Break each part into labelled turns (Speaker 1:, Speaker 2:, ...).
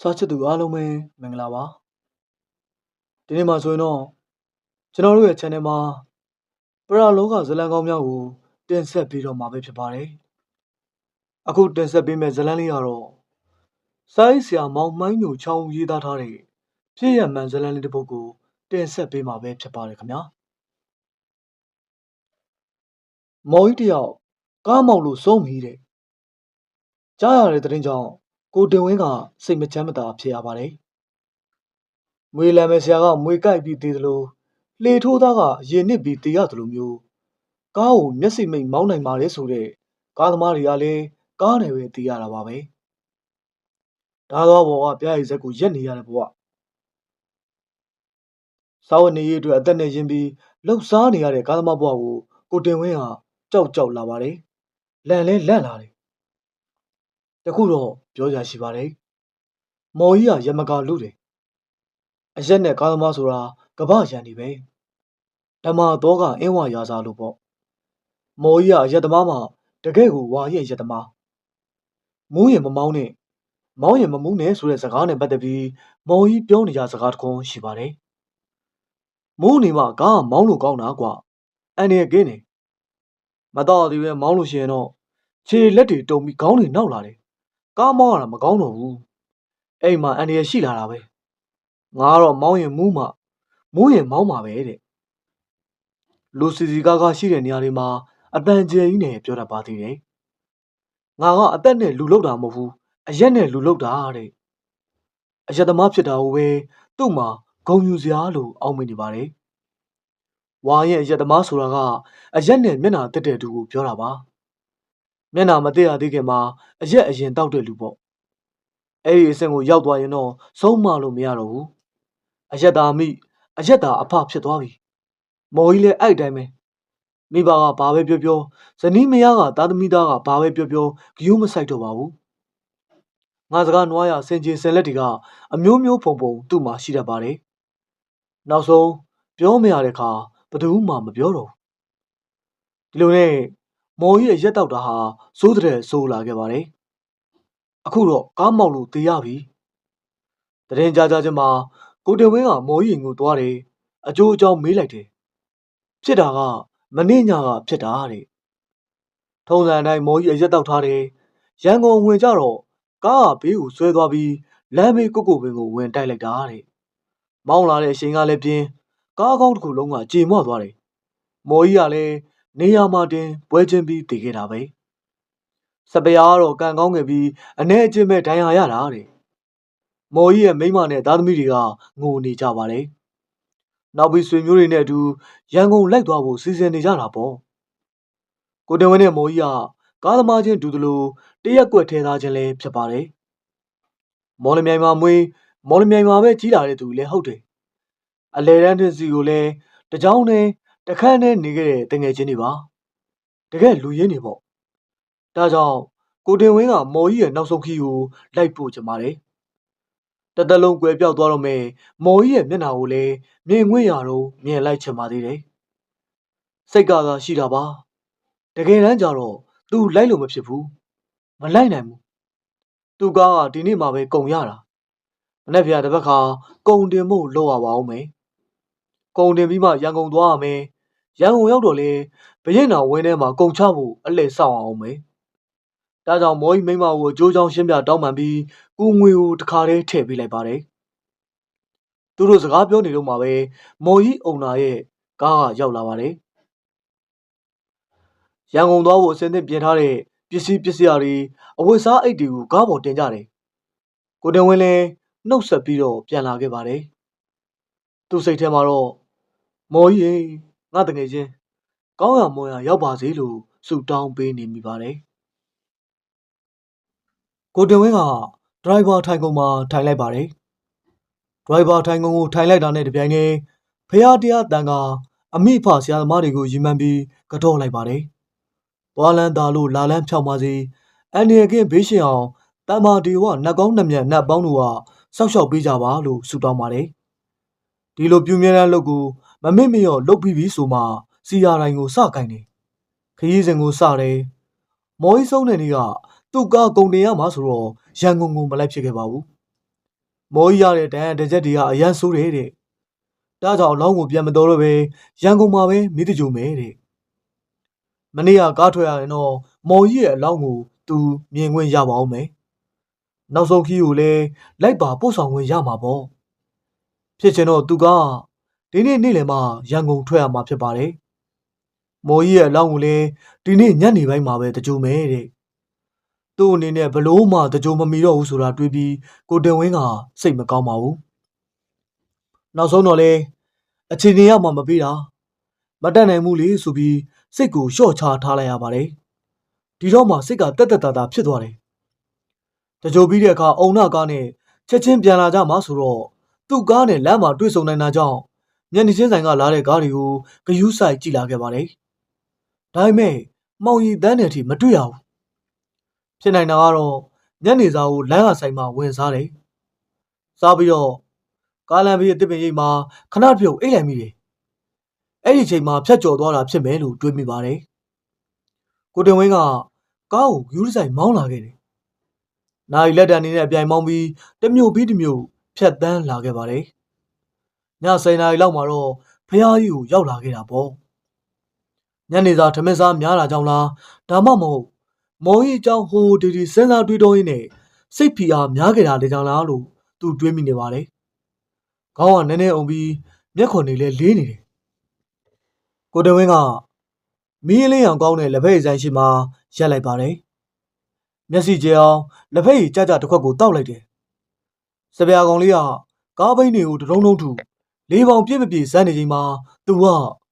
Speaker 1: စားချစ်သူအားလုံးပဲမင်္ဂလာပါဒီနေ့မှာဆိုရင်တော့ကျွန်တော်တို့ရဲ့ channel မှာပရလောကဇလံကောင်းများကိုတင်ဆက်ပြီးတော့မှာပဲဖြစ်ပါတယ်အခုတင်ဆက်ပေးမယ့်ဇလံလေးကတော့စိုင်းဆရာမောင်မိုင်းညိုချောင်းရေးသားထားတဲ့ဖြစ်ရမှန်ဇလံလေးတစ်ပုဒ်ကိုတင်ဆက်ပေးမှာပဲဖြစ်ပါတယ်ခင်ဗျာမော်ကြီးတယောက်ကားမောင်လို့ဆုံးပြီတဲ့ကြားရတဲ့သတင်းကြောင့် ကိုတင်ဝင်းကစိတ်မချမ်းမသာဖြစ်ရပါတယ်။မွေလံမယ်ဆရာကမွေကြိုက်ပြီးတည်သလိုလှေထိုးသားကရေနစ်ပြီးတည်ရသလိုမျိုးကားကိုမျက်စိမိတ်မောင်းနိုင်ပါလေဆိုတဲ့ကားသမားတွေကလည်းကားနယ်ပဲတည်ရတာပါပဲ။ဒါတော့ဘောကပြားရည်စက်ကိုရက်နေရတဲ့ဘဝ။စာဝတ်နေရေးအတွက်အသက်နဲ့ရင်းပြီးလှုပ်ရှားနေရတဲ့ကားသမားဘဝကိုကိုတင်ဝင်းဟာကြောက်ကြောက်လာပါတယ်။လန့်လဲလန့်လာတယ်။ တခုတော့ပြောရရှိပါတယ်။မော်ကြီးကရမကာလူတယ်။အရက်နဲ့ကားသမားဆိုတာကပ္ပရန်နေပဲ။ဓမ္မတော့ကအင်းဝရာစားလို့ပေါ့။မော်ကြီးကအရက်သမားမှတကယ့်ကိုဝါရဲ့ရက်သမား။မူးရင်မမောင်းနဲ့မောင်းရင်မမူးနဲ့ဆိုတဲ့စကားနဲ့ပတ်သက်ပြီးမော်ကြီးပြောနေကြစကားတစ်ခုရှိပါတယ်။မူးနေမှကားကမောင်းလို့ကောင်းတာကွာ။အန်ရဲ့ကင်းနေမတော်သေးပဲမောင်းလို့ရှိရင်တော့ခြေလက်တွေတုံပြီးခေါင်းတွေနောက်လာတယ်။ ကားမောင်းရတာမကောင်းတော့ဘူး။အိမ်မှာအန်ရဲ့ရှိလာတာပဲ။ငါကတော့မောင်းရင်မူးမှမူးရင်မောင်းမှာပဲတဲ့။လူစီစီကားကားရှိတဲ့နေရာတွေမှာအတန်ကျယ်ကြီးနဲ့ပြောတတ်ပါသေးတယ်။ငါကအသက်နဲ့လူလောက်တာမဟုတ်ဘူး။အရက်နဲ့လူလောက်တာတဲ့။အရက်သမားဖြစ်တာကိုပဲသူ့မှာဂုံယူစရာလို့အောက်မေ့နေပါတယ်။ဝါရဲ့အရက်သမားဆိုတာကအရက်နဲ့မျက်နှာတက်တဲ့သူကိုပြောတာပါ။ မျက်နှာမတက်ရသေးခင်မှာအရက်အရင်တောက်တဲ့လူပေါ့။အဲ့ဒီအဆင့်ကိုရောက်သွားရင်တော့ဆုံးမလို့မရတော့ဘူး။အရက်သားမိအရက်သားအဖဖြစ်သွားပြီ။မော်ကြီးလည်းအဲ့တိုင်းပဲ။မိဘကဘာပဲပြောပြောဇနီးမယားကသားသမီးသားကဘာပဲပြောပြောဂယုမဆိုင်တော့ပါဘူး။ငါစကားနွားရစင်ကြီးစင်လက်တွေကအမျိုးမျိုးဖုံဖုံသူ့မှာရှိတတ်ပါတယ်။နောက်ဆုံးပြောမရတဲ့အခါဘယ်သူမှမပြောတော့ဘူး။ဒီလိုနဲ့ မော်ကြီးရဲ့ရက်တောက်တာဟာစိုးတဲ့ဆိုးလာခဲ့ပါတယ်။အခုတော့ကားမောက်လို့တေးရပြီ။တရင်ကြကြချင်းမှာကိုတင်ဝင်းကမော်ကြီးကိုသွားတယ်။အကျိုးအကြောင်းမေးလိုက်တယ်။ဖြစ်တာကမနေ့ညကဖြစ်တာတဲ့။ထုံးစံအတိုင်းမော်ကြီးအရက်တောက်ထားတယ်။ရန်ကုန်ဝင်ကြတော့ကားကဘေးကိုဆွဲသွားပြီးလမ်းဘေးကုတ်ကုတ်ပင်ကိုဝင်တိုက်လိုက်တာတဲ့။မောင်းလာတဲ့အချိန်ကလည်းပြင်းကားကောင်းတစ်ခုလုံးကကြေမွသွားတယ်။မော်ကြီးကလည်း နေရာမှာတင်ပွဲချင်းပြီးတည်ခဲ့တာပဲ။စပယ်ကတော့ကန်ကောင်းခဲ့ပြီးအနေအချင်းပဲဒဏ်ရာရတာတဲ့။မော်ကြီးရဲ့မိန်းမနဲ့သားသမီးတွေကငိုနေကြပါတယ်။နောက်ပြီးဆွေမျိုးတွေနဲ့အတူရန်ကုန်လိုက်သွားဖို့စီစဉ်နေကြတာပေါ့။ကိုတင်ဝင်းနဲ့မော်ကြီးကကားသမားချင်းတူသလိုတရက်ကွက်ထဲသားချင်းလည်းဖြစ်ပါတယ်။မော်လမြိုင်မှာမွေးမော်လမြိုင်မှာပဲကြီးလာတဲ့သူလည်းဟုတ်တယ်။အလဲတန်းတင်စီကိုလည်းတကြောင်နဲ့ တခန်းနဲ့နေခဲ့တဲ့တငယ်ချင်းတွေပါ။တကယ်လူရင်းတွေပေါ့။ဒါကြောင့်ကိုတင်ဝင်းကမော်ကြီးရဲ့နောက်ဆုံးခီးကိုလိုက်ပို့ကြပါတယ်။တသက်လုံးကွယ်ပြောက်သွားတော့မယ်မော်ကြီးရဲ့မျက်နှာကိုလည်းမြင်ငွေ့ရတော့မြင်လိုက်ချင်ပါသေးတယ်။စိတ်ကသာရှိတာပါ။တကယ်တမ်းကျတော့သူလိုက်လို့မဖြစ်ဘူး။မလိုက်နိုင်ဘူး။သူကားကဒီနေ့မှပဲကုံရတာ။မနေ့ပြတစ်ပတ်ခါကုံတင်ဖို့လောက်ရပါအောင်မယ်။ကုံတင်ပြီးမှရန်ကုန်သွားရမယ်။ ရန်ကုန်ရောက်တော့လေဘရင်တော်ဝင်းထဲမှာကုံချဖို့အလှည့်ဆောက်အောင်မယ်။ဒါကြောင့်မော်ကြီးမိမကိုအကျိုးချောင်းရှင်းပြတောင်းပန်ပြီးကူငွေကိုတခါတည်းထည့်ပေးလိုက်ပါတယ်။သူတို့စကားပြောနေတော့မှပဲမော်ကြီးအုံနာရဲ့ကားကရောက်လာပါတယ်။ရန်ကုန်သွားဖို့အစင်းသစ်ပြင်ထားတဲ့ပစ္စည်းပစ္စည်းအတွေအဝတ်စားအိတ်တွေကိုကားပေါ်တင်ကြတယ်။ကိုတင်ဝင်းလည်းနှုတ်ဆက်ပြီးတော့ပြန်လာခဲ့ပါတယ်။သူ့စိတ်ထဲမှာတော့မော်ကြီးရေ ငါတငယ်ချင်းကောင်းရမွန်ရရောက်ပါစေလို့ဆုတောင်းပေးနေမိပါတယ်။ကိုတင်ဝင်းကဒရိုင်ဘာထိုင်ကုန်မှာထိုင်လိုက်ပါတယ်။ဒရိုင်ဘာထိုင်ကုန်ကိုထိုင်လိုက်တာနဲ့တပြိုင်တည်းဖះတရားတန်ကအမိဖဆရာသမားတွေကိုရီမှန်းပြီးကတော့လိုက်ပါတယ်။သွားလန်းသားလို့လာလန်းဖြောက်ပါစေ။အန်ဒီယကင်းဘေးရှင်အောင်တမ္မာဒီဝနတ်ကောင်းနှမျက်နတ်ပေါင်းတို့ကစောက်ရှောက်ပေးကြပါလို့ဆုတောင်းပါတယ်။ဒီလိုပြုမြဲတဲ့လုပ်ကို မမစ်မရော့လုပ်ပြီးပြီဆိုမှစီယာတိုင်းကိုစကင်တယ်ခရီးစဉ်ကိုစတယ်မော်ကြီးဆုံးတဲ့နေ့ကသူ့ကားကုန်တင်ရမှာဆိုတော့ရန်ကုန်ကိုမလိုက်ဖြစ်ခဲ့ပါဘူးမော်ကြီးရတဲ့ဒဏ်ရာတစ်ချက်တွေကအရန်ဆိုးတယ်တဲ့ဒါကြောင့်အလောင်းကိုပြန်မတော်တော့ပဲရန်ကုန်မှာပဲမိတကြိုမယ်တဲ့မနေ့ကကားထွက်ရရင်တော့မော်ကြီးရဲ့အလောင်းကိုသူမြင်ခွင့်ရပါအောင်မယ်နောက်ဆုံးခီးကိုလည်းလိုက်ပါပို့ဆောင်ခွင့်ရမှာပေါ့ဖြစ်ချင်တော့သူက ဒီနေ့နေ့လယ်မှရန်ကုန်ထွက်ရမှာဖြစ်ပါတယ်မော်ကြီးရဲ့အလောင်းကိုလည်းဒီနေ့ညနေပိုင်းမှာပဲတကြိုမယ်တဲ့သူ့အနေနဲ့ဘလို့မှတကြိုမမီတော့ဘူးဆိုတာတွေးပြီးကိုတင်ဝင်းကစိတ်မကောင်းပါဘူးနောက်ဆုံးတော့လေအချိန်ကြီးရမှမပေးတာမတက်နိုင်ဘူးလေဆိုပြီးစိတ်ကိုလျှော့ချထားလိုက်ရပါတယ်ဒီတော့မှစိတ်ကတက်တက်တာတာဖြစ်သွားတယ်တကြိုပြီးတဲ့အခါအုံနာကားနဲ့ချက်ချင်းပြန်လာကြမှာဆိုတော့သူ့ကားနဲ့လမ်းမှာတွေ့ဆုံနိုင်တာကြောင့် ညနေချင်းဆိုင်ကလာတဲ့ကားတွေကိုဂယုစိုက်ကြည့်လာခဲ့ပါတယ်ဒါပေမဲ့မောင်ရီတန်းတဲ့အထိမတွေ့ရဘူးဖြစ်နိုင်တာကတော့ညနေစာကိုလမ်းကဆိုင်မှာဝင်စားတယ်စားပြီးတော့ကားလမ်းဘေးအစ်စ်ပင်ရိပ်မှာခဏပြုတ်အိတ်လိုက်မိတယ်အဲ့ဒီချိန်မှာဖြတ်ကျော်သွားတာဖြစ်မယ်လို့တွေးမိပါတယ်ကိုတင်ဝင်းကကားကိုဂယုစိုက်မောင်းလာခဲ့တယ်နိုင်လက်တံနေနဲ့အပြိုင်မောင်းပြီးတစ်မျိုးပြီးတစ်မျိုးဖြတ်တန်းလာခဲ့ပါတယ်ည 10နာရီလောက်မှာတော့ဖះကြီးကိုရောက်လာခဲ့တာပေါ့ညနေစာထမင်းစားများတာကြောင့်လားဒါမှမဟုတ်မောင်ကြီးအကြောင်းဟိုဒီဒီစဉ်းစားတွေးတောရင်းနဲ့စိတ်ဖီအားများခဲ့တာလေကြောင့်လားလို့သူတွေးမိနေပါတယ်ခေါင်းကနည်းနည်းအောင်ပြီးမျက်ခွန်တွေလည်းလေးနေတယ်ကိုတဝင်းကမီးလေးအောင်ကောင်းတဲ့လက်ဖက်ရည်ဆိုင်ရှိမှရက်လိုက်ပါတယ်မျက်စိကျအောင်လက်ဖက်ရည်ကြကြတစ်ခွက်ကိုတောက်လိုက်တယ်စပယ်ကောင်လေးကကားဘိန်းတွေကိုတရုံးလုံးထူ လေးပေါင်ပြည့်မပြည့်စမ်းနေချိန်မှာသူက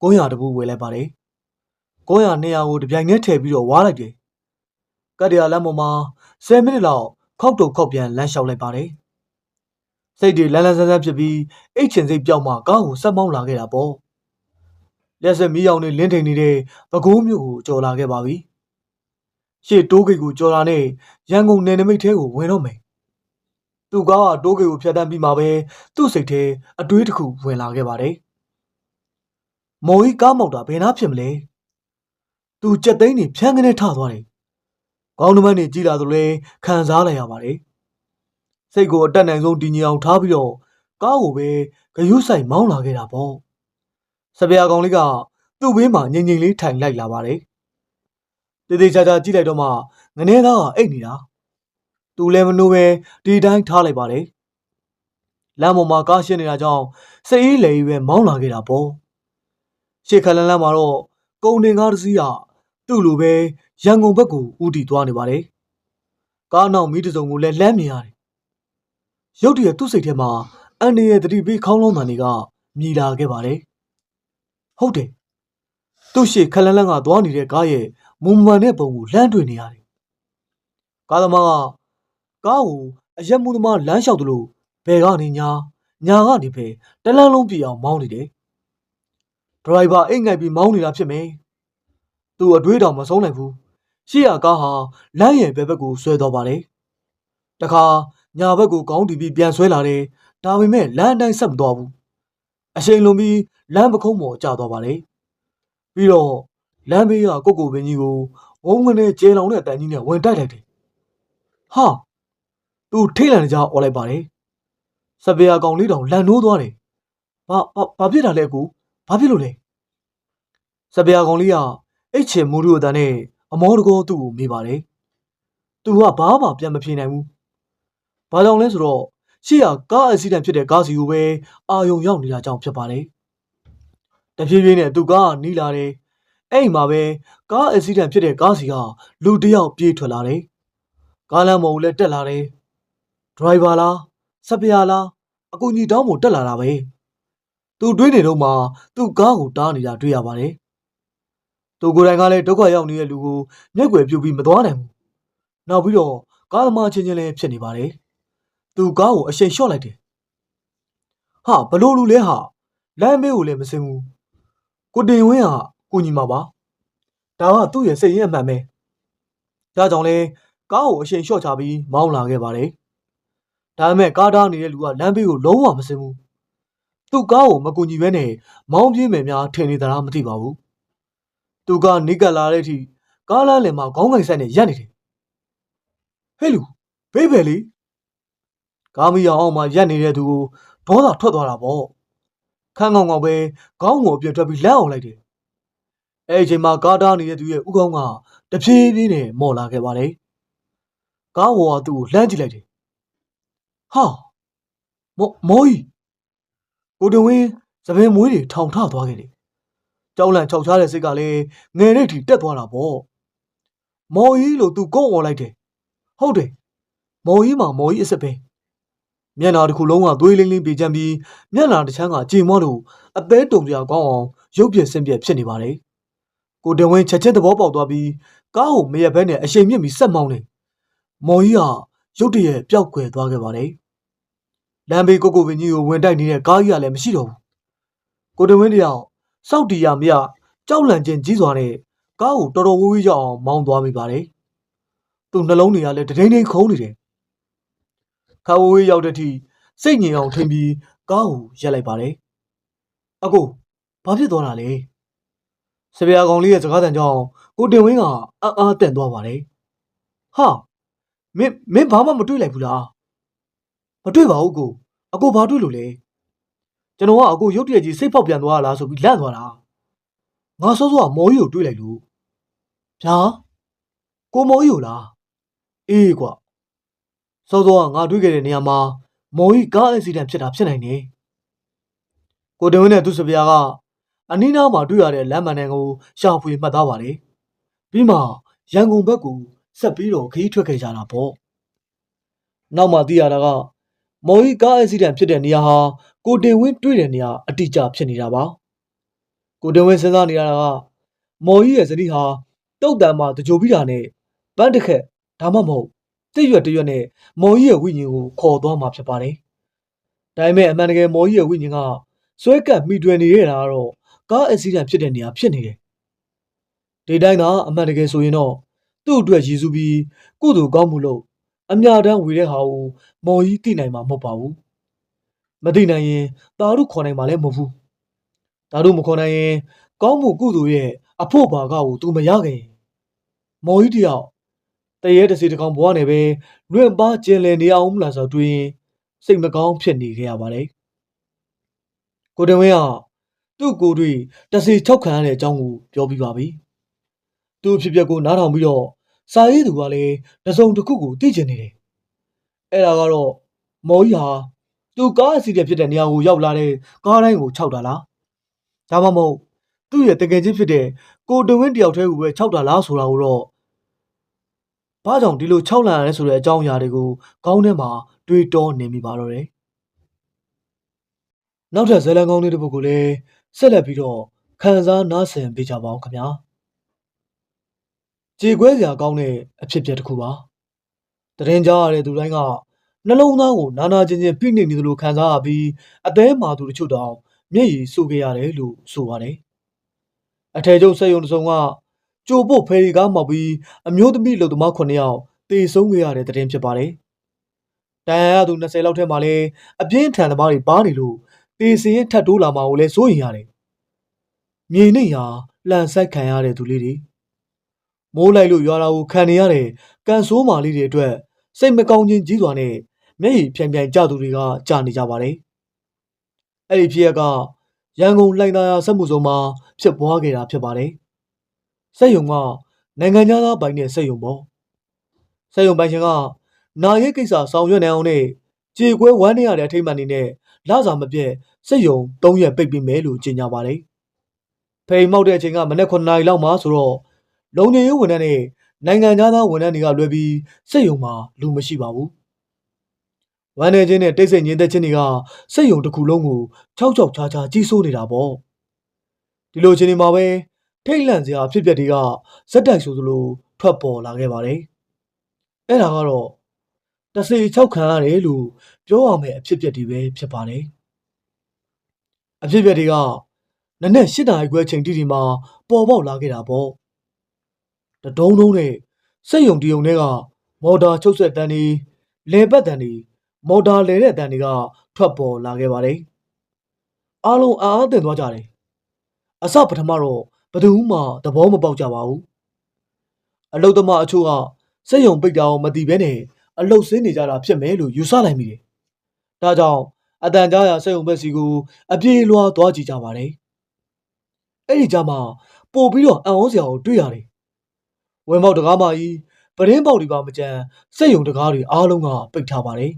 Speaker 1: ကုန်းရတပူဝယ်လိုက်ပါတယ်ကုန်းရ200ကိုတပြိုင်တည်းထည့်ပြီးတော့ဝါလိုက်တယ်ကတ္တရာလမ်းပေါ်မှာ10မိနစ်လောက်ခောက်တုတ်ခောက်ပြန်လမ်းလျှောက်လိုက်ပါတယ်စိတ်တွေလန်းလန်းဆန်းဆန်းဖြစ်ပြီးအိတ်ချင်စိတ်ပြောက်မှကားကိုဆက်မောင်းလာခဲ့တာပေါ့လက်ဆက်မီးရောင်နဲ့လင်းထိန်နေတဲ့ပကိုးမျိုးကိုကြော်လာခဲ့ပါပြီရှေ့တိုးဂိတ်ကိုကြော်လာနဲ့ရန်ကုန်နယ်နိမိတ်ထဲကိုဝင်တော့မယ် သူကားကတိုးဂိတ်ကိုဖျက်တမ်းပြီးမှပဲသူ့စိတ်ထဲအတွေးတစ်ခုဝင်လာခဲ့ပါတယ်မော်ကြီးကားမောက်တာဘယ်နာဖြစ်မလဲသူကြက်သိန်းနေဖြန်းကနေထသွားတယ်ကောင်းနှမနေကြည်လာသလိုခံစားလိုက်ရပါတယ်စိတ်ကိုအတက်နိုင်ဆုံးတည်ငြိမ်အောင်ထားပြီးတော့ကားကိုပဲဂယုဆိုင်မောင်းလာခဲ့တာပေါ့စပယ်ကောင်လေးကသူ့ဘေးမှာငြိမ်ငြိမ်လေးထိုင်လိုက်လာပါတယ်တေးသေးချာချာကြည့်လိုက်တော့မှငနေသားကအိတ်နေတာ သူလည်းမနှိုးပဲဒီတိုင်းထားလိုက်ပါတယ်လမ်းပေါ်မှာကားရှင်းနေတာကြောင့်စိတ်အေးလေပဲမောင်းလာခဲ့တာပေါ့ရှေ့ခလန်းလန်းမှာတော့ကုံတင်ကားတစ်စီးကသူ့လိုပဲရန်ကုန်ဘက်ကိုဦးတည်သွားနေပါတယ်ကားနောက်မီးတစုံကိုလည်းလှမ်းမြင်ရတယ်ရုတ်တရက်သူ့စိတ်ထဲမှာအန်ဒီရဲ့တတိပေးခေါင်းလုံးတန်တွေကမြည်လာခဲ့ပါတယ်ဟုတ်တယ်သူ့ရှေ့ခလန်းလန်းကသွားနေတဲ့ကားရဲ့မူမှန်တဲ့ပုံကိုလှမ်းတွေ့နေရတယ်ကားသမားက ကားကိုအရက်မှုသမားလမ်းလျှောက်သလိုဘယ်ကနေညာညာကနေပဲတလန်းလုံးပြအောင်မောင်းနေတယ်ဒရိုင်ဘာအိတ်ငိုက်ပြီးမောင်းနေတာဖြစ်မယ်သူအတွေးတော်မဆုံးနိုင်ဘူးရှေ့ရကားဟာလမ်းရဲ့ဘက်ဘက်ကိုဆွဲသွားပါတယ်တခါညာဘက်ကိုကောင်းတီပြီးပြန်ဆွဲလာတယ်ဒါပေမဲ့လမ်းအတိုင်းဆက်မသွားဘူးအရှိန်လွန်ပြီးလမ်းပခုံးပေါ်ကျသွားပါတယ်ပြီးတော့လမ်းဘေးကကိုကိုပင်ကြီးကိုဝုန်းကနေကျဲလောင်တဲ့အတန်ကြီးနဲ့ဝင်တိုက်လိုက်တယ်ဟာ သူထိတ်လန့်ကြအော်လိုက်ပါတယ်စပယ်ယာကောင်လေးတောင်လန်နိုးသွားတယ်ဘာဘာဘာဖြစ်တာလဲကူဘာဖြစ်လို့လဲစပယ်ယာကောင်လေးကအိတ်ချင်မူရူအတန်နဲ့အမောတကောသူ့ကိုမေးပါတယ်သူကဘာမှပြန်မဖြေနိုင်ဘူးဘာကြောင့်လဲဆိုတော့ရှေ့ကကားအက်ဆီဒန့်ဖြစ်တဲ့ကားစီကိုပဲအာယုံရောက်နေတာကြောင့်ဖြစ်ပါတယ်တဖြည်းဖြည်းနဲ့သူကားကနီးလာတယ်အဲ့ဒီမှာပဲကားအက်ဆီဒန့်ဖြစ်တဲ့ကားစီကလူတစ်ယောက်ပြေးထွက်လာတယ်ကားလမ်းပေါ်ကိုလည်းတက်လာတယ် ဒရိုင်ဘာလားစပယ်ယာလားအကူကြီးတောင်းဖို့တက်လာတာပဲသူတွေးနေတော့မှသူ့ကားကိုတားနေတာတွေ့ရပါတယ်သူကိုယ်တိုင်ကလည်းဒုက္ခရောက်နေတဲ့လူကိုမျက်ွယ်ပြုတ်ပြီးမသွားနိုင်ဘူးနောက်ပြီးတော့ကားသမားချင်းချင်းလည်းဖြစ်နေပါတယ်သူကားကိုအရှိန်လျှော့လိုက်တယ်ဟာဘလို့လူလဲဟာလမ်းမေးကိုလည်းမစင်ဘူးကိုတင်ဝင်းဟာကိုညီမပါဒါကသူ့ရဲ့စိတ်ရင်းအမှန်ပဲဒါကြောင့်လဲကားကိုအရှိန်လျှော့ချပြီးမောင်းလာခဲ့ပါတယ် ဒါပေမဲ့ကားတားနေတဲ့လူကလမ်းဘေးကိုလုံးဝမစင်ဘူးသူ့ကားကိုမကူညီဘဲနဲ့မောင်းပြေးမယ်များထင်နေသလားမသိပါဘူးသူကနိကလာတဲ့အထိကားလမ်းလယ်မှာခေါင်းငိုင်ဆက်နဲ့ရပ်နေတယ်ဟဲ့လူဘေးပဲလေကားမီရောင်အောင်မှရက်နေတဲ့သူကိုဒေါသထွက်သွားတာပေါ့ခန်းကောင်ကောင်ပဲခေါင်းကိုအပြတ်ထွက်ပြီးလက်အောင်လိုက်တယ်အဲ့ဒီအချိန်မှာကားတားနေတဲ့သူရဲ့ဥကောင်းကတဖြည်းဖြည်းနဲ့မော်လာခဲ့ပါတယ်ကားဝေါ်ကသူ့ကိုလှမ်းကြည့်လိုက်တယ် ဟာမောမောကြီးကိုတင်ဝင်းသပင်မွေးတွေထောင်ထသွားခဲ့တယ်ကြောက်လန့်ခြောက်ချားတဲ့စိတ်ကလည်းငယ်တဲ့ထိတက်သွားတာပေါ့မော်ကြီးလို့သူကုန်းអော်လိုက်တယ်ဟုတ်တယ်မော်ကြီးမှာမော်ကြီးအစ်စ်ပဲမျက်နှာတစ်ခုလုံးကသွေးလင်းလင်းပြေချမ်းပြီးမျက်နှာတစ်ချမ်းကကြေမွလို့အသေးတုံပြကောင်းအောင်ရုပ်ပြဆင်းပြဖြစ်နေပါတယ်။ကိုတင်ဝင်းချက်ချက်သဘောပေါက်သွားပြီးကားကိုမရက်ဘဲနဲ့အရှိန်မြင့်ပြီးဆက်မောင်းနေ။မော်ကြီးကရုတ်တရက်ပျောက်ကွယ်သွားခဲ့ပါတယ်။ လမ်းဘေးကိုကိုပင်ကြီးကိုဝင်တိုက်နေတဲ့ကားကြီးကလည်းမရှိတော့ဘူး။ကိုတင်ဝင်းတယောက်စောက်တီရမရကြောက်လန့်ခြင်းကြီးစွာနဲ့ကားကိုတော်တော်ဝေးဝေးရောက်အောင်မောင်းသွားမိပါတယ်။သူ့နှလုံးတွေကလည်းတဒိန်းဒိန်းခုန်နေတယ်။ခါဝေးဝေးရောက်တဲ့ထိစိတ်ငြိမ်အောင်ထင်ပြီးကားကိုရက်လိုက်ပါတယ်။အကိုဘာဖြစ်သွားတာလဲ။စပယ်ကောင်လေးရဲ့စကားတန်ကြောင့်ကိုတင်ဝင်းကအံ့အားတန့်သွားပါတယ်။ဟာမင်းမင်းဘာမှမတွေ့လိုက်ဘူးလား။ မတွေ့ပါဘူးကို။အကိုဘာတွေ့လို့လဲ။ကျွန်တော်ကအကိုရုတ်တရက်ကြီးစိတ်ဖောက်ပြန်သွားတာလားဆိုပြီးလန့်သွားတာ။ငါစောစောကမော်ကြီးကိုတွေ့လိုက်လို့။ဗျာကိုမော်ကြီးကိုလား။အေးကွာစောစောကငါတွေ့ခဲ့တဲ့နေရာမှာမော်ကြီးကားအက်ဆီဒန့်ဖြစ်တာဖြစ်နိုင်တယ်။ကိုတင်ဝင်းနဲ့သူ့စပားကအနီးနားမှာတွေ့ရတဲ့လမ်းမန်တန်ကိုရှာဖွေမှတ်သားပါတယ်။ပြီးမှရန်ကုန်ဘက်ကိုဆက်ပြီးတော့ခရီးထွက်ခဲ့ကြတာပေါ့။နောက်မှသိရတာက မော်ကြီးကားအက်ဆီဒန့်ဖြစ်တဲ့နေရာဟာကိုတင်ဝင်းတွေ့တဲ့နေရာအတိအကျဖြစ်နေတာပါ။ကိုတင်ဝင်းစဉ်းစားနေရတာကမော်ကြီးရဲ့ဇနီးဟာတုတ်တန်မှာတကြိုပြီးတာနဲ့ပန်းတစ်ခက်ဒါမှမဟုတ်တစ်ရွက်တစ်ရွက်နဲ့မော်ကြီးရဲ့ဝိညာဉ်ကိုခေါ်သွားမှာဖြစ်ပါတယ်။ဒါပေမဲ့အမှန်တကယ်မော်ကြီးရဲ့ဝိညာဉ်ကဆွဲကပ်မိတွယ်နေရတာကတော့ကားအက်ဆီဒန့်ဖြစ်တဲ့နေရာဖြစ်နေတယ်။ဒီတိုင်းကအမှန်တကယ်ဆိုရင်တော့သူ့အတွက်ရည်စူးပြီးကုသိုလ်ကောင်းမှုလို့ အမြတမ်းဝေတဲ့ဟာကိုမော်ကြီးသိနိုင်မှာမဟုတ်ပါဘူး။မသိနိုင်ရင်တာတို့ခေါ်နိုင်မှာလည်းမဟုတ်ဘူး။တာတို့မခေါ်နိုင်ရင် ကောင်းမှုကုသိုလ်ရဲ့အဖို့ဘာကကိုသူမရခင်မော်ကြီးတယောက်တရေတစီတစ်ကောင်ဘွားနေပဲလွင့်ပါကျင်လည်နေအောင်မလားဆိုတွေးရင်စိတ်မကောင်းဖြစ်နေခဲ့ရပါတယ်။ကိုတင်ဝင်းကသူ့ကိုယ်တွေ့တစီ၆ခံရတဲ့အကြောင်းကိုပြောပြပါပြီ။သူ့အဖြစ်အပျက်ကိုနားထောင်ပြီးတော့ စာရေးသူကလည်းတစုံတစ်ခုကိုသိကျင်နေတယ်။အဲ့ဒါကတော့မော်ကြီးဟာသူကားအစီအတဲ့ဖြစ်တဲ့နေရာကိုရောက်လာတဲ့ကားတိုင်းကိုခြောက်တာလား။ဒါမှမဟုတ်သူ့ရဲ့တကယ်ချင်းဖြစ်တဲ့ကိုတင်ဝင်းတယောက်တည်းကိုပဲခြောက်တာလားဆိုတာကိုတော့ဘာကြောင့်ဒီလိုခြောက်လန့်ရလဲဆိုတဲ့အကြောင်းအရာတွေကိုခေါင်းထဲမှာတွေးတောနေမိပါတော့တယ်။နောက်ထပ်ဇာတ်လမ်းကောင်းလေးတစ်ပုဒ်ကိုလည်းဆက်လက်ပြီးတော့ခန်းစားနားဆင်ပေးကြပါအောင်ခင်ဗျာ။ ကြေကွဲစရာကောင်းတဲ့အဖြစ်အပျက်တစ်ခုပါ။တရင်ကြားရတဲ့သူတိုင်းကနှလုံးသားကိုနာနာကျင်ကျင်ပြိနေနေသလိုခံစားရပြီးအသေးမာသူတချို့တောင်မျက်ရည်စိုးခဲ့ရတယ်လို့ဆိုပါတယ်။အထည်ချုပ်စက်ရုံတစ်စုံကကြိုဖို့ဖယ်ရီကားမှောက်ပြီးအမျိုးသမီးလူသမား9ယောက်တေဆုံးခဲ့ရတဲ့တဲ့တင်ဖြစ်ပါတယ်။တန်ရရသူ20လောက်ထဲမှာလည်းအပြင်းထန်သမားတွေပါနေလို့တေစင်ရင်ထပ်တိုးလာမှာကိုလည်းစိုးရင်ရတယ်။မြေနှိမ်ရာလှန်ဆိုင်ခံရတဲ့သူလေးတွေ မိုးလိုက်လို့ရွာတာကိုခံနေရတဲ့ကန်ဆိုးမာလေးတွေအတွက်စိတ်မကောင်းခြင်းကြီးစွာနဲ့မျက်ရည်ဖြန်ဖြန်ကြသူတွေကကြာနေကြပါတယ်။အဲ့ဒီဖြစ်ရက်ကရန်ကုန်လှိုင်သာယာစက်မှုစုံမှာဖြစ်ပွားခဲ့တာဖြစ်ပါတယ်။စက်ယုံကနိုင်ငံသားပိုင်တဲ့စက်ယုံပေါ့စက်ယုံပိုင်ရှင်ကနာရေးကိစ္စဆောင်ရွက်နိုင်အောင်နဲ့ကြေကွဲဝမ်းနေရတဲ့အထိတ်မှန်နေနဲ့လစာမပြည့်စက်ယုံ၃ရက်ပိတ်ပြီးမယ်လို့ကြေညာပါတယ်ဖိန်မောက်တဲ့အချိန်ကမနေ့9နာရီလောက်မှာဆိုတော့ လုံခြုံရေးဝန်ထမ်းနဲ့နိုင်ငံသားဝန်ထမ်းတွေကလွယ်ပြီးစက်ယုံမှာလူမရှိပါဘူးဝမ်းနေခြင်းနဲ့တိတ်ဆိတ်ငြင်းသက်ခြင်းတွေကစက်ယုံတစ်ခုလုံးကိုခြောက်ခြောက်ခြားခြားကြီးစိုးနေတာပေါ့ဒီလိုအချိန်ဒီမှာပဲထိတ်လန့်စရာအဖြစ်အပျက်တွေကဇက်တိုက်ဆိုသလိုထွက်ပေါ်လာခဲ့ပါတယ်။အဲ့ဒါကတော့တစေ၆ခံရတယ်လို့ပြောရမယ့်အဖြစ်အပျက်တွေပဲဖြစ်ပါတယ်။အဖြစ်အပျက်တွေကနနက်၈နာရီခွဲချိန်တိတိမှာပေါ်ပေါက်လာခဲ့တာပေါ့။ တဒုံဒုံနဲ့စက်ယုံတယုံတွေကမော်တာချုပ်ဆက်တန်းတွေလဲပတ်တန်းတွေမော်တာလဲတဲ့တန်းတွေကထွက်ပေါ်လာခဲ့ပါတယ်။အားလုံးအားအသင့်သွားကြတယ်။အစပထမတော့ဘယ်သူမှသဘောမပေါက်ကြပါဘူးအလုတ်သမားအချို့ကစက်ယုံပိတ်တာကိုမသိဘဲနဲ့အလုတ်ဆင်းနေကြတာဖြစ်မယ်လို့ယူဆလိုက်မိတယ်ဒါကြောင့်အတန်ကြားရာစက်ရုံဘက်စီကိုအပြေးလွှားသွားကြည့်ကြပါတယ်အဲ့ဒီကြမှာပို့ပြီးတော့အံ့ဩစရာကိုတွေ့ရတယ် ဝင်းပေါက်တကားမကြီးပရင်းပေါက်တွေပါမကြမ်းစက်ရုံတကားတွေအားလုံးကပိတ်ထားပါတယ်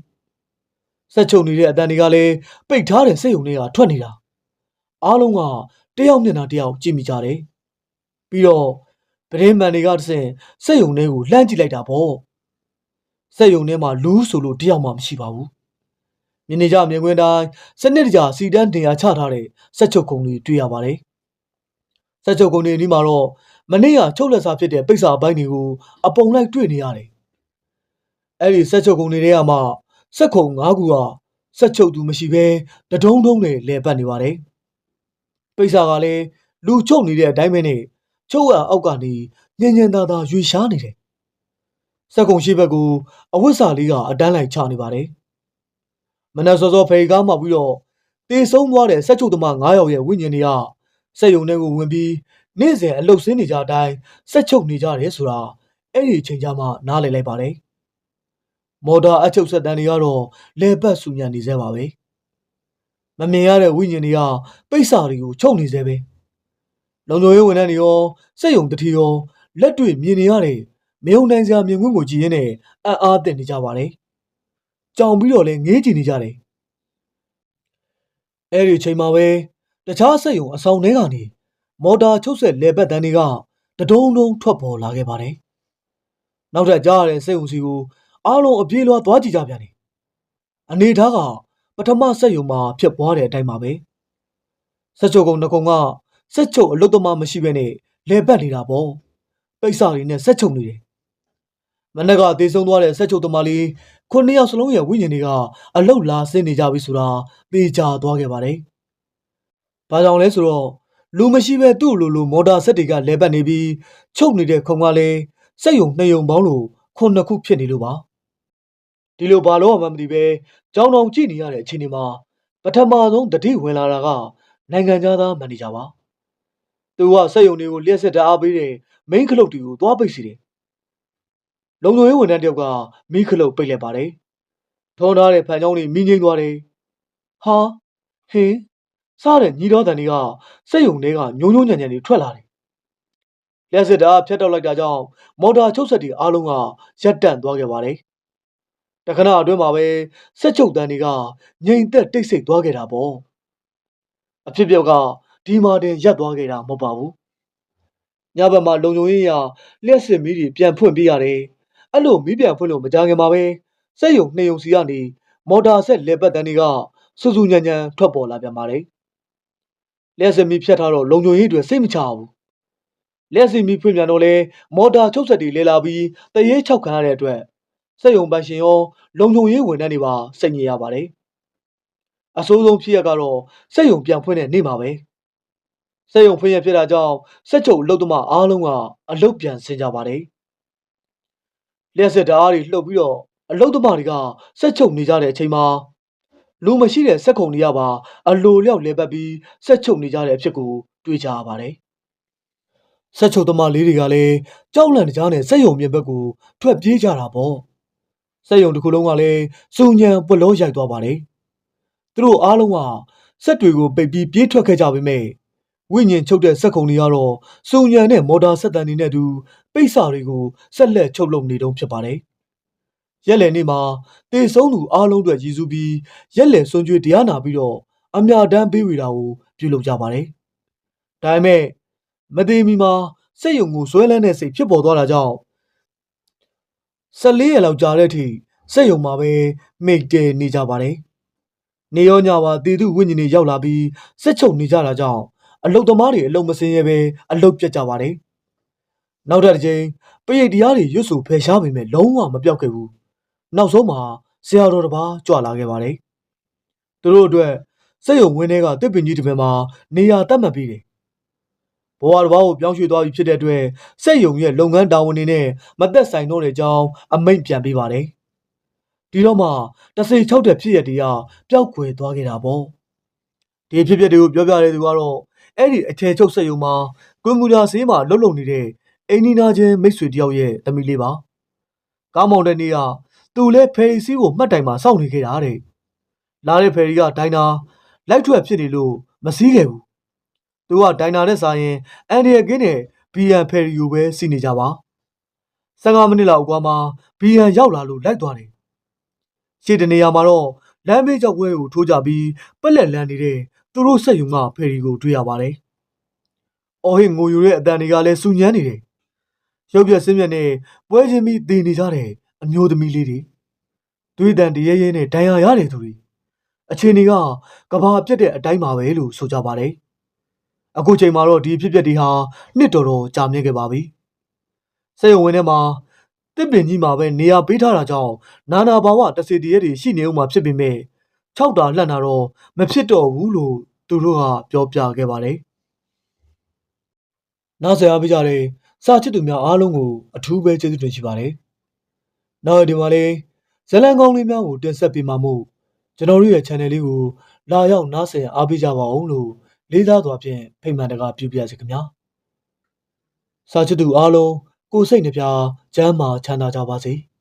Speaker 1: စက်ချုပ်နေတဲ့အတန်တွေကလည်းပိတ်ထားတဲ့စက်ရုံတွေကထွက်နေတာအားလုံးကတယောက်မျက်နှာတယောက်ကြည့်မိကြတယ်ပြီးတော့ပရင်းမှန်တွေကတစ်ဆင့်စက်ရုံထဲကိုလှမ်းကြည့်လိုက်တာပေါ့စက်ရုံထဲမှာလူဆိုလို့တယောက်မှမရှိပါဘူးမြင်နေကြမြင်ကွင်းတိုင်းစနစ်တကျစီတန်းတင်ရာချထားတဲ့စက်ချုပ်ကုံတွေတွေ့ရပါတယ်စက်ချုပ်ကုံတွေအနီးမှာတော့ မနေ့ကချုပ်လက်စားဖြစ်တဲ့ပိတ်စာပိုင်းတွေကိုအပုံလိုက်တွေ့နေရတယ်အဲ့ဒီစက်ချုပ်ကုံတွေထဲကမှစက်ခုံ၅ခုကစက်ချုပ်သူမရှိဘဲတဒုံဒုံနဲ့လဲပတ်နေပါတယ်ပိတ်စာကလည်းလူချုပ်နေတဲ့အတိုင်းပဲနဲ့ချုပ်ရအောက်ကနေညင်ညင်သာသာရွေရှားနေတယ်စက်ကုံရှိဘက်ကိုအဝတ်စာလေးကအတန်းလိုက်ချနေပါတယ်မနက်စောစောဖေကားမှပြီးတော့တေဆုံးသွားတဲ့စက်ချုပ်သမား9ယောက်ရဲ့ဝိညာဉ်တွေကစက်ယုံထဲကိုဝင်ပြီး နေ့စဉ်အလုတ်ဆင်းနေကြအတိုင်းစက်ချုပ်နေကြတယ်ဆိုတာအဲ့ဒီအချိန်ကျမှနားလည်လိုက်ပါတယ်မော်တာအချုပ်ဆက်တန်းတွေကတော့လေပတ်ဆူညံနေသေးပါပဲမမြင်ရတဲ့ဝိညာဉ်တွေကပိတ်စာတွေကိုချုပ်နေသေးပဲလုံလုံရေးဝန်ထမ်းတွေရောစက်ယုံတတိရောလက်တွေ့မြင်နေရတဲ့မယုံနိုင်စရာမြင်ကွင်းကိုကြည့်ရင်းနဲ့အံ့အားသင့်နေကြပါတယ်ကြောင်ပြီးတော့လည်းငေးကြည့်နေကြတယ်အဲ့ဒီအချိန်မှာပဲတခြားစက်ယုံအဆောင်ထဲကနေ မော်တာချုပ်ဆက်လေပတ်တန်းတွေကတဒုံဒုံထွက်ပေါ်လာခဲ့ပါတယ်နောက်ထပ်ကြားရတဲ့စက်ယုံစီကိုအားလုံးအပြေးလွှားသွားကြည့်ကြပြန်တယ်အနေထားကပထမစက်ယုံမှာဖြစ်ပွားတဲ့အတိုင်းပါပဲစက်ချုပ်ကုံနှစ်ကုံကစက်ချုပ်အလုတ်သမားမရှိဘဲနဲ့လေပတ်နေတာပေါ့ပိတ်စာတွေနဲ့စက်ချုပ်နေတယ်မနက်ကသေဆုံးသွားတဲ့စက်ချုပ်သမားလေးခုနှစ်ယောက်စလုံးရဲ့ဝိညာဉ်တွေကအလုတ်လာဆင်းနေကြပြီဆိုတာသေချာသွားခဲ့ပါတယ်။ဘာကြောင့်လဲဆိုတော့ လူမရှိပဲသူ့လိုလိုမော်တာဆက်တွေကလဲပတ်နေပြီးချုပ်နေတဲ့ခုံကလည်းစက်ယုံနှစ်ယုံပေါင်းလို့ခုနှစ်ခုဖြစ်နေလို့ပါ။ဒီလိုဘာလို့မှမသိပဲကြောင်တောင်ကြည့်နေရတဲ့အချိန်ဒီမှာပထမဆုံးတတိဝင်လာတာကနိုင်ငံသားမန်နေဂျာပါ။သူကစက်ယုံတွေကိုလျှက်စစ်တအားပေးတဲ့မိန်းခလုတ်တွေကိုသွားပိတ်စီတယ်။လုံလုံရေးဝန်ထမ်းတယောက်ကမိခလုတ်ပိတ်လိုက်ပါတယ်။ထုံးထားတဲ့ဖန်ချောင်းတွေမိငိမ့်သွားတယ်။ဟာဟင်း စားတဲ့ညီတော်တန်တွေကစက်ယုံတွေကညုံညုံညံ့ညံ့တွေထွက်လာတယ်။လျှက်စစ်တာဖျက်တော့လိုက်တာကြောင့်မော်တာချုပ်ဆက်တွေအားလုံးကရပ်တန့်သွားခဲ့ပါတယ်။တခဏအတွင်းမှာပဲစက်ချုပ်တန်တွေကငြိမ်သက်တိတ်ဆိတ်သွားခဲ့တာပေါ့။အဖြစ်ပြောက်ကဒီမှာတင်ရပ်သွားခဲ့တာမဟုတ်ပါဘူး။ညဘက်မှာလုံုံရေးရလျှက်စစ်မီးတွေပြန်ဖွင့်ပေးရတယ်။အဲ့လိုမီးပြန်ဖွင့်လို့မကြခင်မှာပဲစက်ယုံနှစ်ယုံစီကနေမော်တာဆက်လေပတ်တန်တွေကစူစူညံညံထွက်ပေါ်လာပြန်ပါတယ်။ လျှက်စစ်မီးဖြတ်ထားတော့လုံုံရေးတွေစိတ်မချဘူး။လျှက်စစ်မီးဖွင့်ပြန်တော့လဲမော်တာချုပ်ဆက်တွေလဲလာပြီးတရေချောက်ခံရတဲ့အတွက်စက်ယုံပန်ရှင်ရောလုံုံရေးဝန်ထမ်းတွေပါစိတ်ညစ်ရပါတယ်။အဆိုးဆုံးဖြစ်ရကတော့စက်ယုံပြန်ဖွင့်တဲ့နေ့မှာပဲ။စက်ယုံဖွင့်ရဖြစ်တာကြောင့်စက်ချုပ်အလုတ်သမားအားလုံးကအလုတ်ပြန်ဆင်းကြပါတယ်။လျှက်စစ်ဓာတ်အားတွေလှုပ်ပြီးတော့အလုတ်သမားတွေကစက်ချုပ်နေကြတဲ့အချိန်မှာ လူမရှိတဲ့စက်ခုံတွေကပါအလိုလျောက်လဲပတ်ပြီးစက်ချုပ်နေကြတဲ့အဖြစ်ကိုတွေ့ကြရပါတယ်။စက်ချုပ်သမားလေးတွေကလည်းကြောက်လန့်ကြတဲ့စက်ယုံမြင်ဘက်ကိုထွက်ပြေးကြတာပေါ့။စက်ယုံတစ်ခုလုံးကလည်းစူညံပွလို့ရိုက်သွားပါတယ်။သူတို့အားလုံးကစက်တွေကိုပိတ်ပြီးပြေးထွက်ခဲ့ကြပေမဲ့ဝိညာဉ်ချုပ်တဲ့စက်ခုံတွေကတော့စူညံနဲ့မော်တာဆက်တန်တွေနဲ့အတူပိတ်စာတွေကိုဆက်လက်ချုပ်လုပ်နေတုံးဖြစ်ပါတယ်။ ရက်လည်နေ့မှာတေဆုံးသူအားလုံးအတွက်ရည်စူးပြီးရက်လည်စွန်ကျွေးတရားနာပြီးတော့အမြတမ်းပေးဝေတာကိုပြုလုပ်ကြပါတယ်။ဒါပေမဲ့မသေးမီမှာစက်ယုံကိုဇွဲလန်းတဲ့စိတ်ဖြစ်ပေါ်သွားတာကြောင့်14ရက်လောက်ကြာတဲ့အထိစက်ယုံမှာပဲမိတ်တဲနေကြပါတယ်။နေရောညပါတေသူဝိညာဉ်တွေရောက်လာပြီးစက်ချုပ်နေကြတာကြောင့်အလုတ်သမားတွေအလုတ်မစင်းရဲပဲအလုတ်ပြတ်ကြပါတယ်။နောက်တစ်ချိန်ပရိတ်တရားတွေရွတ်ဆိုဖယ်ရှားပေမဲ့လုံးဝမပြောက်ခဲ့ဘူး။ နောက်ဆုံးမှာဆရာတော်တစ်ပါးကြွလာခဲ့ပါတယ်။သူတို့အတွက်စက်ယုံဝင်းထဲကတစ်ပင်ကြီးတစ်ပင်မှာနေရာတတ်မှတ်ပြီးတယ်။ဘဝတစ်ပါးကိုပြောင်းရွှေ့သွားပြီဖြစ်တဲ့အတွက်စက်ယုံရဲ့လုပ်ငန်းတာဝန်တွေနဲ့မသက်ဆိုင်တော့တဲ့အကြောင်းအမိန့်ပြန်ပေးပါတယ်။ဒီတော့မှတစေ၆တဲ့ဖြစ်ရတရားပျောက်ကွယ်သွားခဲ့တာပေါ့။ဒီဖြစ်ပျက်တွေကိုပြောပြတဲ့သူကတော့အဲ့ဒီအထည်ချုပ်စက်ယုံမှာကွန်ပျူတာဆေးမှာလှုပ်လှုပ်နေတဲ့အိန္ဒိနာချင်းမိတ်ဆွေတယောက်ရဲ့သမီးလေးပါ။ကားမောင်တဲ့နေ့က သူလည်းဖယ်ရီစီးကိုမှတ်တိုင်မှာစောင့်နေခဲ့တာတဲ့။လာတဲ့ဖယ်ရီကဒိုင်နာလိုက်ထွက်ဖြစ်နေလို့မစည်းခဲ့ဘူးသူကဒိုင်နာနဲ့စာရင်အန်ဒီရကင်းနဲ့ဘီယန်ဖယ်ရီကိုပဲစီးနေကြပါ15မိနစ်လောက်အကွာမှာဘီယန်ရောက်လာလို့လိုက်သွားတယ်ရှေ့တနေရာမှာတော့လမ်းဘေးကြောက်ပွဲကိုထိုးကြပြီးပက်လက်လန်းနေတဲ့သူတို့ဆက်ယူကဖယ်ရီကိုတွေ့ရပါတယ်အော်ဟစ်ငိုယူတဲ့အတန်တွေကလည်းစူညမ်းနေတယ်ရုပ်ပြဆင်းပြနဲ့ပွဲချင်းပြီးတည်နေကြတဲ့ အမျိုးသမီးလေးတွေတွေးတန်တရဲရဲနဲ့ဒဏ်ရာရတယ်သူတွေအခြေအနေကကဘာပြက်တဲ့အတိုင်းပါပဲလို့ဆိုကြပါတယ်အခုချိန်မှာတော့ဒီအဖြစ်အပျက်တွေဟာနှစ်တော်တော်ကြာမြင့်ခဲ့ပါပြီစိတ်ဝင်ထဲမှာတစ်ပင်ကြီးမှာပဲနေရာပေးထားတာကြောင့်နာနာဘာဝတစေတရဲတွေရှိနေဦးမှာဖြစ်ပေမဲ့၆တာလှန့်တာတော့မဖြစ်တော့ဘူးလို့သူတို့ကပြောပြခဲ့ပါတယ်နောက်ဆက်အားပေးကြတဲ့စာချစ်သူများအားလုံးကိုအထူးပဲကျေးဇူးတင်ရှိပါတယ် နောက်ဒီမှာလေးဇလံကောင်းလေးများကိုတင်ဆက်ပေးမှာမို့ကျွန်တော်တို့ရဲ့ channel လေးကိုလာရောက်နားဆင်အားပေးကြပါအောင်လို့လေးစားစွာဖြင့်ဖိတ်မှန်တကားပြုပြစေခင်ဗျာစာချစ်သူအားလုံးကိုယ်စိတ်နှပြချမ်းမာချမ်းသာကြပါစေ။